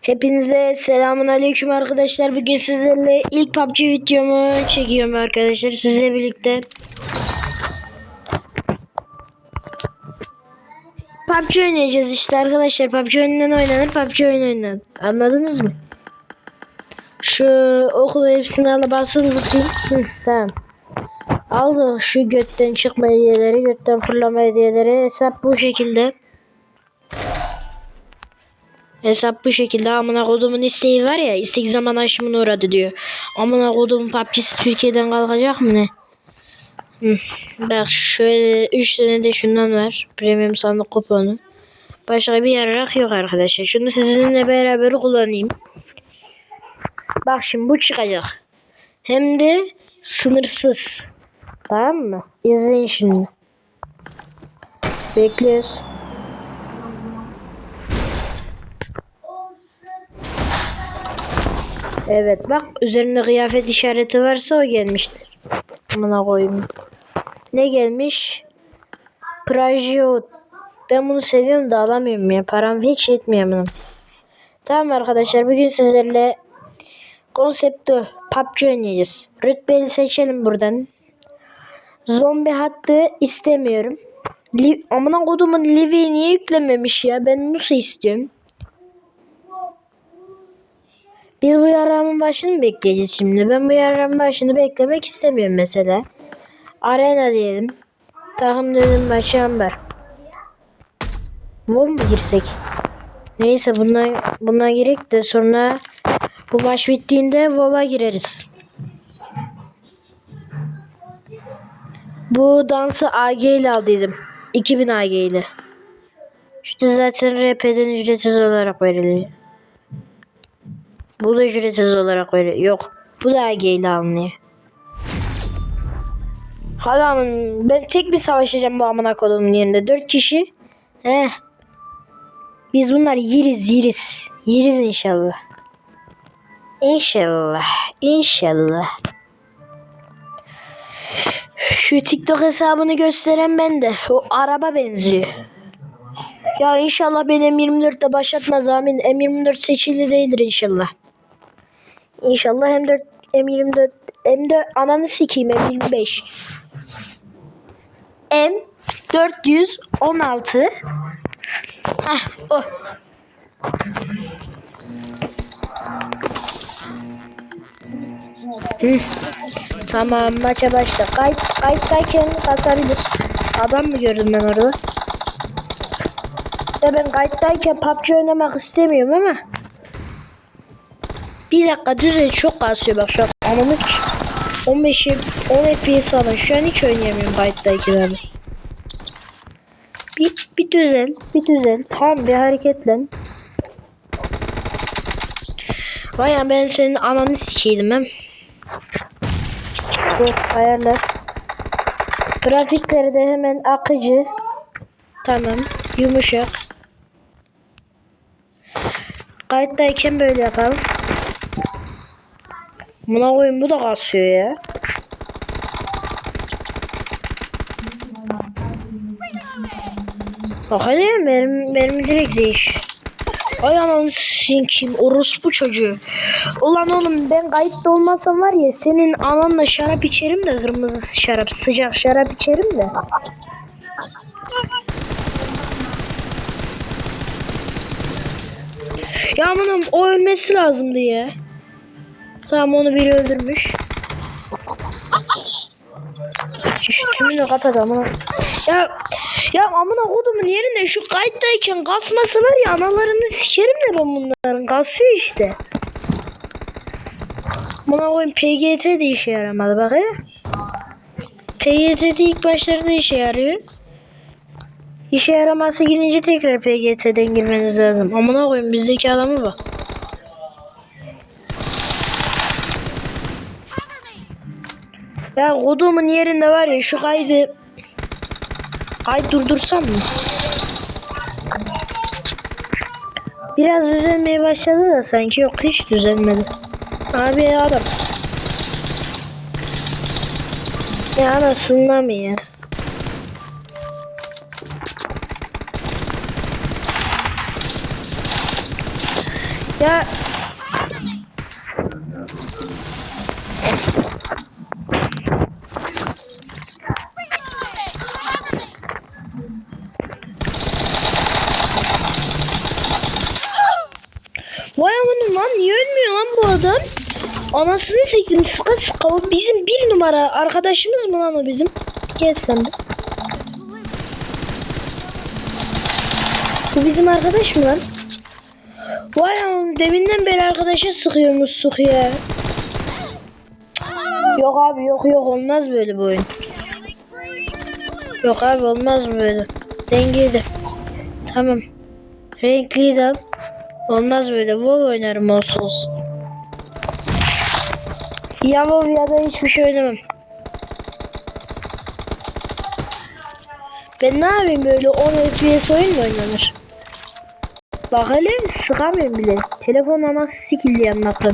Hepinize selamun aleyküm arkadaşlar. Bugün sizlerle ilk PUBG videomu çekiyorum arkadaşlar. Sizle birlikte. PUBG oynayacağız işte arkadaşlar. PUBG oyunundan oynanır. PUBG oyunu oynanır. Anladınız mı? Şu okulu hepsini alıp basın bakayım. Hı, tamam. Al da şu götten çıkma hediyeleri, götten fırlama hediyeleri. Hesap bu şekilde. Hesap bu şekilde amına kodumun isteği var ya istek zaman aşımına uğradı diyor. Amına kodumun PUBG'si Türkiye'den kalkacak mı ne? Bak şöyle 3 tane de şundan var. Premium sandık kuponu. Başka bir yararak yok arkadaşlar. Şunu sizinle beraber kullanayım. Bak şimdi bu çıkacak. Hem de sınırsız. Tamam mı? İzleyin şimdi. Bekliyoruz. Evet bak üzerinde kıyafet işareti varsa o gelmiştir. Amına koyayım. Ne gelmiş? Prajio. Ben bunu seviyorum da alamıyorum ya. Param hiç yetmiyor bunun. Tamam arkadaşlar bugün sizlerle konsepti PUBG oynayacağız. Rütbeli seçelim buradan. Zombi hattı istemiyorum. Li Amına kodumun Livi'yi niye yüklememiş ya? Ben Musa istiyorum. Biz bu yaramın başını bekleyeceğiz şimdi? Ben bu yaramın başını beklemek istemiyorum mesela. Arena diyelim. Takım dedim maçı amber. WoW mu girsek? Neyse bundan, bundan girek de sonra bu maç bittiğinde WoW'a gireriz. Bu dansı AG ile aldıydım. 2000 AG ile. İşte zaten RP'den ücretsiz olarak veriliyor. Bu da ücretsiz olarak veriliyor. Yok. Bu da AG ile alınıyor. Adamın ben tek bir savaşacağım bu amına kodumun yerinde. Dört kişi. Heh. Biz bunlar yeriz yeriz. Yeriz inşallah. İnşallah. İnşallah. Şu TikTok hesabını gösteren ben de. O araba benziyor. Ya inşallah beni M24'te başlatmaz amin. M24 seçili değildir inşallah. İnşallah M4 M24 M4 ananı sikeyim M25. M 416 Hah o. Hı. Tamam maça başla. Kayıt kayıttayken kasabilir. Adam mı gördüm ben orada? Ya ben kayıttayken PUBG oynamak istemiyorum ama. Bir dakika düzen çok kasıyor bak şu an. Anamı 15 10 FPS falan. Şu an hiç oynayamıyorum abi. Bir, bir düzel, bir düzel. Tam bir hareketlen. Vay ya ben senin ananı sikeydim hem. Dur ayarlar. Grafikleri de hemen akıcı. Tamam. Yumuşak. Kayıttayken böyle yapalım. Buna koyun bu da kasıyor ya. Bak hadi benim, benim direkt değiş. Ay ananı sinkim orospu çocuğu. Ulan oğlum ben kayıtta olmasam var ya senin ananla şarap içerim de kırmızı şarap sıcak şarap içerim de. Ya amanım o ölmesi lazımdı ya. Tamam onu biri öldürmüş. Üstümü kapat amına. Ya ya amına kodumun yerine şu kayıttayken kasması var ya analarını sikerim de ben bunların. Kasıyor işte. Buna koyayım PGT de işe yaramadı bak ya. PGT de ilk başlarda işe yarıyor. İşe yaraması gidince tekrar PGT'den girmeniz lazım. Amına koyayım bizdeki adamı bak. Ya kodumun yerinde var ya şu kaydı Kayıt durdursam mı? Biraz düzelmeye başladı da sanki yok hiç düzelmedi. Abi adam. Ya anasından mı ya? Ya Vay amanın lan niye adam? Anasını siktim sıka sıka o bizim bir numara arkadaşımız mı lan o bizim? Gel sen de. Bu bizim arkadaş mı lan? Vay aman deminden beri arkadaşa sıkıyormuş sıkıyor. Yok abi yok yok olmaz böyle bu oyun. Yok abi olmaz böyle. Dengeydi. Tamam. Renkliydi al. Olmaz böyle. WoW oynarım olsun olsun. Ya da hiçbir şey oynamam. Ben ne yapayım böyle 10 FPS oyun mu oynanır? Bak hele sıkamıyorum bile. Telefon anası sikildi yanmaktan.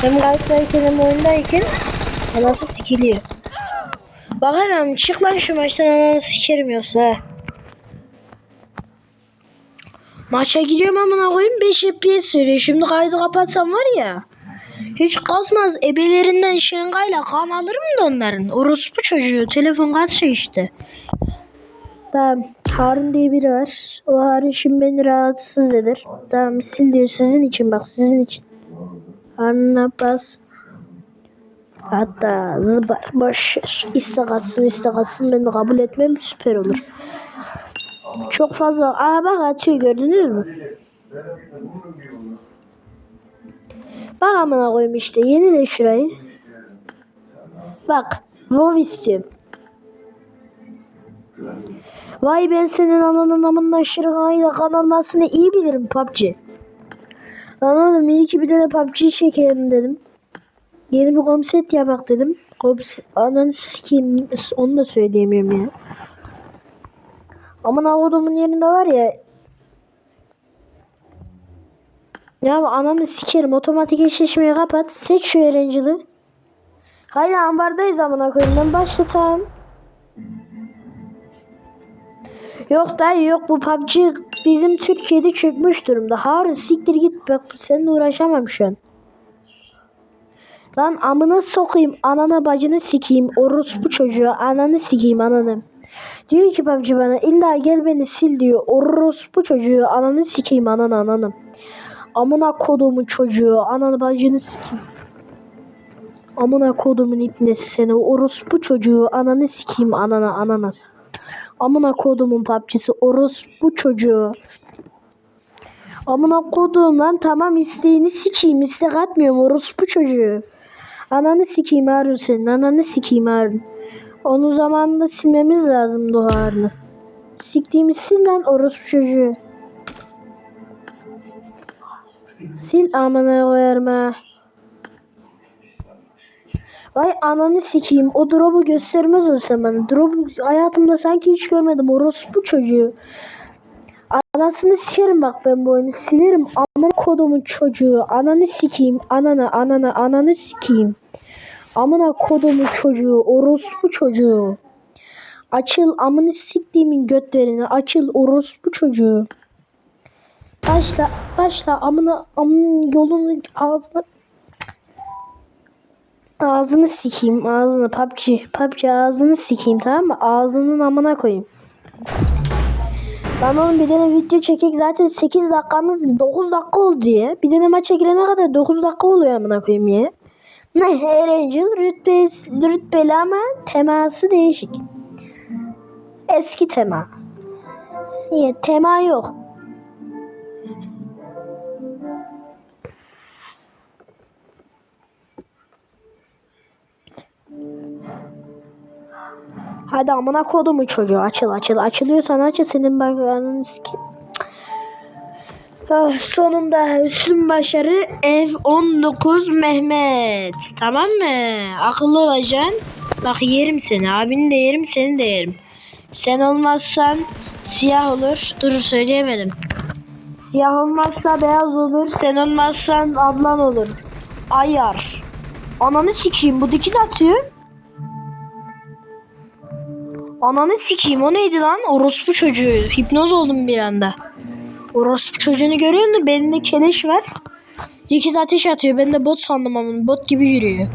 Hem kayıttayken hem oyundayken anası sikiliyor. Bak hele çık lan şu maçtan ananı sikerim yoksa. Maça gidiyorum amına koyayım 5 FPS veriyor. Şimdi kaydı kapatsam var ya. Hiç kasmaz. Ebelerinden şırıngayla kan alırım da onların. Orospu çocuğu. Telefon kaç şey işte. Tamam. Harun diye biri var. O Harun şimdi beni rahatsız eder. Tamam sil diyor. Sizin için bak sizin için. Harun'a bas. Hatta zıbar. Boş ver. İstek atsın istek atsın. Ben de kabul etmem. Süper olur. Çok fazla. Aa bak atıyor gördünüz mü? Bak amına koyayım işte. Yeni de şurayı. Bak. WoW istiyorum. Vay ben senin ananın amından şırıngayla kan almasını iyi bilirim PUBG. Lan oğlum iyi ki bir tane PUBG çekelim dedim. Yeni bir komset yapak dedim. Komset, ananı sikeyim onu da söyleyemiyorum ya. Aman avudumun yerinde var ya. Ya ananı sikerim otomatik eşleşmeyi kapat. Seç şu Erangel'ı. Hayır ambardayız amına koyayım ben başlatalım. Yok dayı yok bu PUBG bizim Türkiye'de çökmüş durumda. Harun siktir git bak seninle uğraşamam şu an. Lan amına sokayım anana bacını sikeyim orospu çocuğu ananı sikeyim ananı. Diyor ki PUBG bana illa gel beni sil diyor. Orospu çocuğu ananı sikeyim ananı ananı. Amına kodumun çocuğu ananı bacını sikeyim. Amına kodumun ipnesi seni orospu çocuğu ananı sikeyim anana anana. Amına kodumun PUBG'si orospu çocuğu. Amına kodum lan tamam isteğini sikeyim istek atmıyorum orospu çocuğu. Ananı sikeyim Harun senin ananı sikeyim Harun. Onu zamanında silmemiz lazım Harun'u. Siktiğimiz sil lan orospu çocuğu. Sil amına koyarım ha. Vay ananı sikeyim. O drop'u göstermez olsa bana. Drop'u hayatımda sanki hiç görmedim. Orospu çocuğu. Anasını sikerim bak ben bu oyunu. Silerim. Aman kodumun çocuğu. Ananı sikeyim. Ananı ananı ananı sikeyim. Amına kodumun çocuğu. Orospu çocuğu. Açıl amını siktiğimin götlerini. Açıl orospu çocuğu. Başla başla amına amın yolunu ağzına Ağzını sikeyim ağzını PUBG. PUBG ağzını sikeyim tamam mı? Ağzının amına koyayım. Ben onun bir tane video çekek zaten 8 dakikamız 9 dakika oldu diye. Bir tane maça girene kadar 9 dakika oluyor amına koyayım ya. Ne Erangel rütbesi, rütbeli ama teması değişik. Eski tema. Ya, tema yok. Hadi amına kodumu çocuğu açıl açıl. Açılıyorsan açıl senin bak ananı sikeyim. Ah, sonunda üstün başarı ev 19 Mehmet. Tamam mı? Akıllı olacaksın. Bak yerim seni. Abini de yerim seni de yerim. Sen olmazsan siyah olur. Dur söyleyemedim. Siyah olmazsa beyaz olur. Sen olmazsan ablan olur. Ayar. Ananı sikeyim. Bu dikit atıyor. Ananı sikeyim o neydi lan? Orospu çocuğu. Hipnoz oldum bir anda. Orospu çocuğunu görüyor musun? Belinde keleş var. Dikiz ateş atıyor. Ben de bot sandım ama bot gibi yürüyor.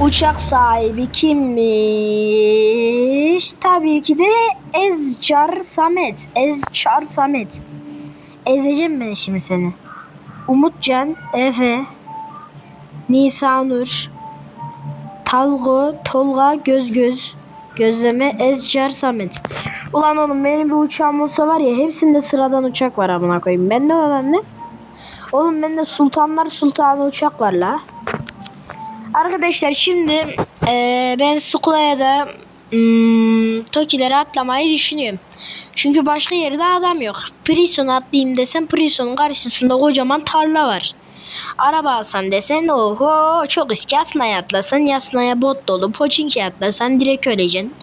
Uçak sahibi kimmiş? Tabii ki de Ezcar Samet. Ezcar Samet. Ezeceğim ben şimdi seni. Umutcan, Efe, Nisanur, Talgo, Tolga, Göz Göz, Gözleme, Ezcar Samet. Ulan oğlum benim bir uçağım olsa var ya hepsinde sıradan uçak var amına koyayım. Bende olan ne? Oğlum bende Sultanlar Sultanı uçak var la. Arkadaşlar şimdi eee, ben Sukula'ya da hmm, Toki'lere atlamayı düşünüyorum. Çünkü başka yerde adam yok. Prison atlayayım desem Prison'un karşısında kocaman tarla var. Araba alsan desen oho çok riskli Yasnaya atlasan Yasnaya bot dolu. Poçinki atlasan direkt öleceksin.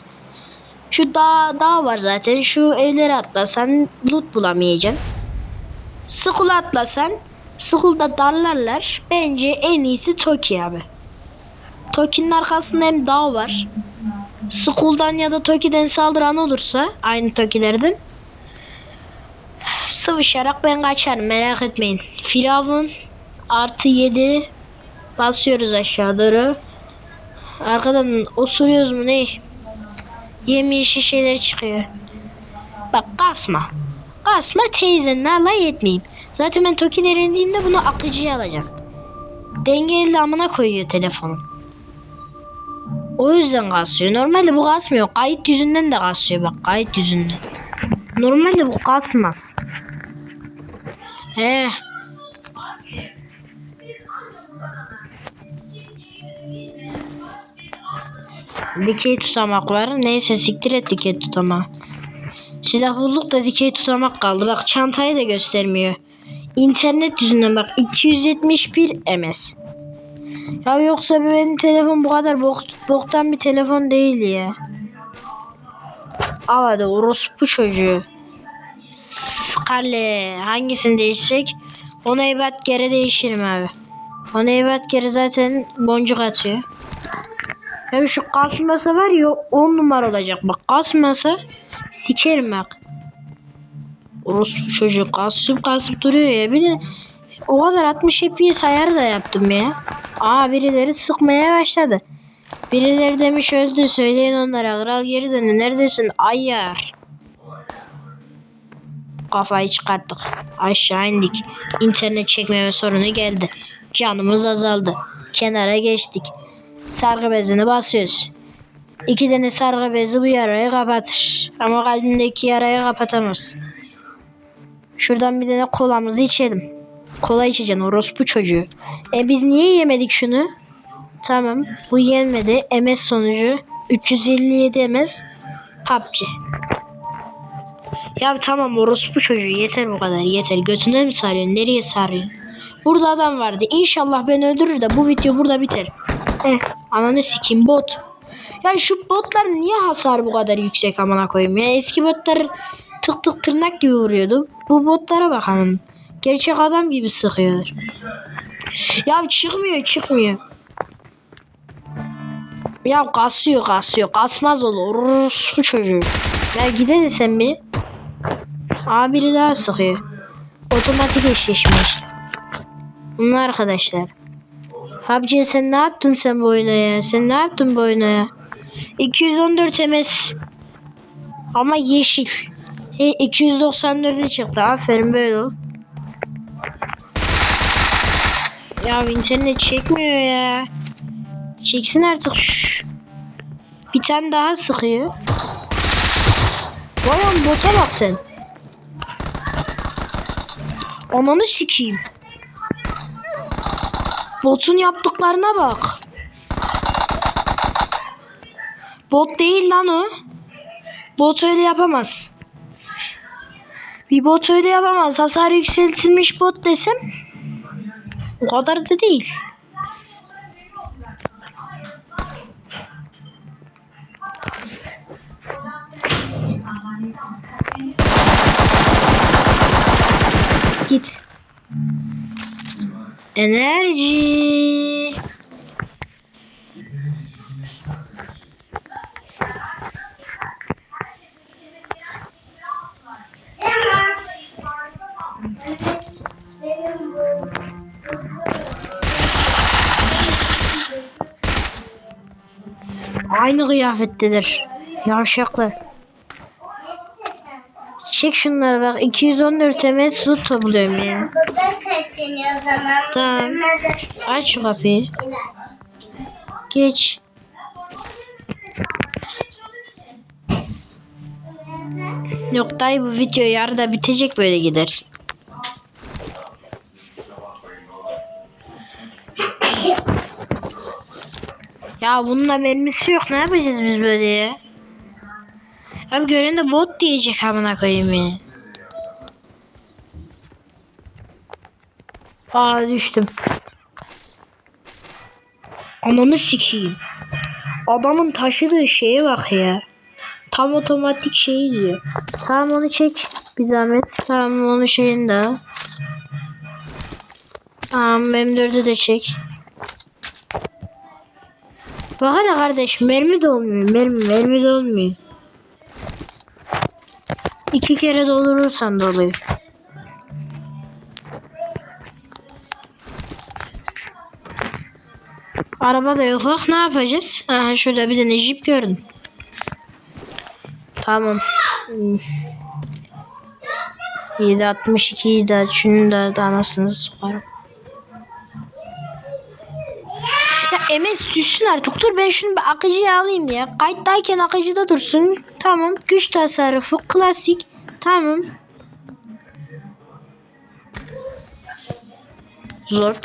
Şu dağ, dağ var zaten. Şu evlere atlasan loot bulamayacaksın. Skull atlasan Skull'da darlarlar. Bence en iyisi Toki abi. Toki'nin arkasında hem dağ var. Skull'dan ya da Toki'den saldıran olursa aynı Toki'lerden sıvışarak ben kaçarım merak etmeyin. Firavun artı 7 basıyoruz aşağı doğru. Arkadan osuruyoruz mu ne? Yemyeşil şeyler çıkıyor. Bak kasma. Kasma teyzenle alay etmeyeyim. Zaten ben Toki'lere indiğimde bunu akıcıya alacak. Dengeli amına koyuyor telefonu. O yüzden kasıyor. Normalde bu kasmıyor. Kayıt yüzünden de kasıyor bak kayıt yüzünden. Normalde bu kasmaz. He. Dikey tutamak var. Neyse siktir et dikey tutama. Silah bulduk da dikey tutamak kaldı. Bak çantayı da göstermiyor. İnternet yüzünden bak 271 ms. Ya yoksa benim telefon bu kadar bok, boktan bir telefon değil ya. Al hadi orospu çocuğu. Skalle hangisini değişsek ona ebat geri değişirim abi. Ona ebat geri zaten boncuk atıyor. Ya şu kasmasa var ya 10 numara olacak. Bak kasmasa sikerim bak. Orospu çocuğu kasıp kasıp duruyor ya. Bir de o kadar 60 FPS ayarı da yaptım ya. Aa birileri sıkmaya başladı. Birileri demiş öldü söyleyin onlara kral geri döndü neredesin ayar. Kafayı çıkarttık. Aşağı indik. İnternet çekmeme sorunu geldi. Canımız azaldı. Kenara geçtik. Sargı bezini basıyoruz. İki tane sargı bezi bu yarayı kapatır. Ama kalbindeki yarayı kapatamaz. Şuradan bir tane kolamızı içelim. Kola içeceksin orospu çocuğu. E biz niye yemedik şunu? Tamam bu yenmedi. MS sonucu 357 MS PUBG. Ya tamam orospu çocuğu yeter bu kadar yeter. Götüne mi sarıyorsun? Nereye sarıyorsun? Burada adam vardı. İnşallah beni öldürür de bu video burada biter. Eh ananı sikeyim bot. Ya şu botlar niye hasar bu kadar yüksek amına koyayım ya. Eski botlar tık tık tırnak gibi vuruyordu. Bu botlara bakalım. Gerçek adam gibi sıkıyorlar. Ya çıkmıyor çıkmıyor. Ya kasıyor kasıyor. Kasmaz olur. Orospu çocuğu. Ya gide de sen bir. Aa biri daha sıkıyor. Otomatik eşleşme işte. Bunlar arkadaşlar. PUBG sen ne yaptın sen bu oyuna ya? Sen ne yaptın bu oyuna ya? 214 MS. Ama yeşil. E, 294'e çıktı. Aferin böyle ol. Ya internet çekmiyor ya. Çeksin artık. Şş. Bir tane daha sıkıyor. Vay bota bak sen. Ananı sikeyim. Botun yaptıklarına bak. Bot değil lan o. Bot öyle yapamaz. Bir bot öyle yapamaz. Hasar yükseltilmiş bot desem o kadar da değil. Git. Enerji. Aynı kıyafettedir. Yarşaklı. Çek şunları bak 214 MS su topluyorum yani. Tamam. Aç şu kapıyı. Geç. Yok dayı bu video yarıda bitecek böyle gider. Ya bununla mermisi yok ne yapacağız biz böyle ya? Abi gören de bot diyecek amına koyayım ya. Aa düştüm. Ananı sikeyim. Adamın taşıdığı şeye bak ya. Tam otomatik şeyi diyor. Tamam onu çek. Bir zahmet. Tamam onu şeyini de. Tamam M4'ü de çek. Bak hele kardeş mermi de olmuyor. Mermi, mermi de olmuyor. İki kere doldurursan da oluyor. Araba da yok. Bak ne yapacağız? Aha şurada bir tane jip gördüm. Tamam. Hmm. 762'yi de şunu da, da anasını sokarım. Ya MS düşsün artık. Dur ben şunu bir akıcıya alayım ya. Kayıttayken akıcıda dursun. Tamam. Güç tasarrufu. Klasik. Tamam. Zor.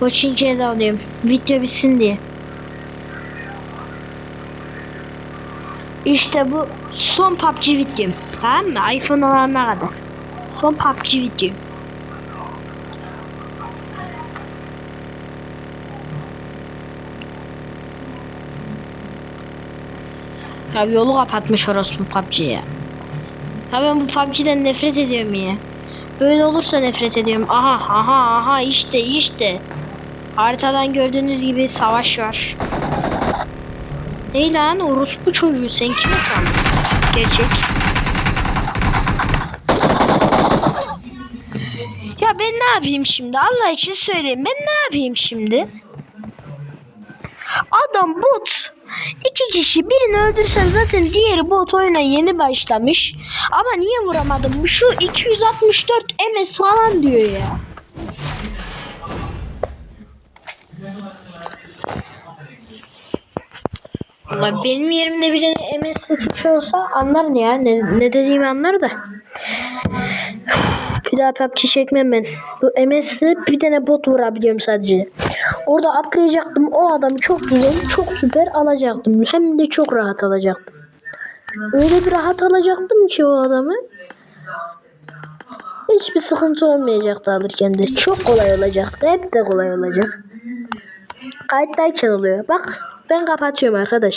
Koçinki'ye de alayım. Video bitsin diye. İşte bu son PUBG videom. Tamam mı? iPhone alana kadar. Son PUBG videom. Ya yolu kapatmış orası bu PUBG'ye. Ya ben bu PUBG'den nefret ediyorum ya. Böyle olursa nefret ediyorum. Aha aha aha işte işte. Haritadan gördüğünüz gibi savaş var. Ney lan orospu çocuğu sen kime sandın? Gerçek. Ya ben ne yapayım şimdi? Allah için söyleyeyim. Ben ne yapayım şimdi? Adam bot. İki kişi birini öldürsen zaten diğeri bot oyuna yeni başlamış. Ama niye vuramadım? Şu 264 MS falan diyor ya. Vallahi benim yerimde bir tane MS'li kişi olsa anlar ya. Ne, ne dediğimi anlar da. Bir daha PUBG çekmem ben. Bu MS'li bir tane bot vurabiliyorum sadece. Orada atlayacaktım. O adamı çok güzel, çok süper alacaktım. Hem de çok rahat alacaktım. Öyle bir rahat alacaktım ki o adamı. Hiçbir sıkıntı olmayacaktı alırken de. Çok kolay olacaktı. Hep de kolay olacak. Kayıttayken oluyor. Bak ben kapatıyorum arkadaş.